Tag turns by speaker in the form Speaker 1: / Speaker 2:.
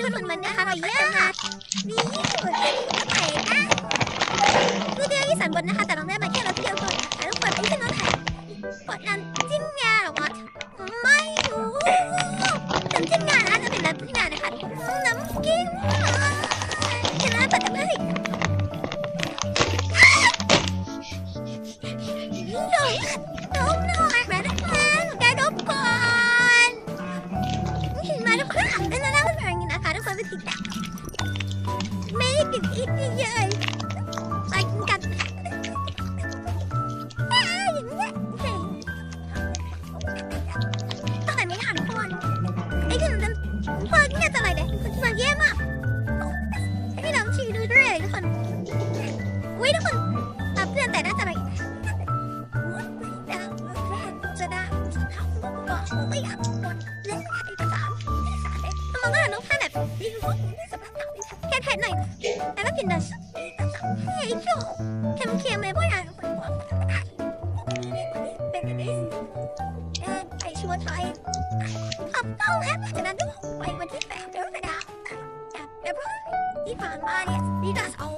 Speaker 1: ดูเหมือนมันนะคะเราแย่ค่ะนี่เหมือนเป็นกระแตกนะคือเดียวที่สันบนนะคะ แต่เราได้มาแค่เราเดียวก่อนแต่ทุกคนไม่ใช่น้องไทยกดน้ำจิ้มงาหรอวะไม่รู้น้ำจิ้มงานะจะเป็นน้ำจิ้มงานะคะน้ำจิ้มชนะปัตตานีโดนโดนหน่อยแมานะคะหนูแกโดนก่อนมาทุกคนแล้วนะเป็นแบบนี้ นะคะทุกคนเป็นติดตามไม่ได้ติดอีกเยอะไปกันอ่าอ แค่แค่แค่หน่อยแต่ก็กินได้สักเฮ้ยชูเค็มเค็มเลยพ่อย่างเป็นแบบนี้ไปชวนไปขับต้องแฮปจากนั้นด้วยไปวันที่แปดเดือนดาวแล้วที่ผ่านมาเนี่ยนี่ดัสเอา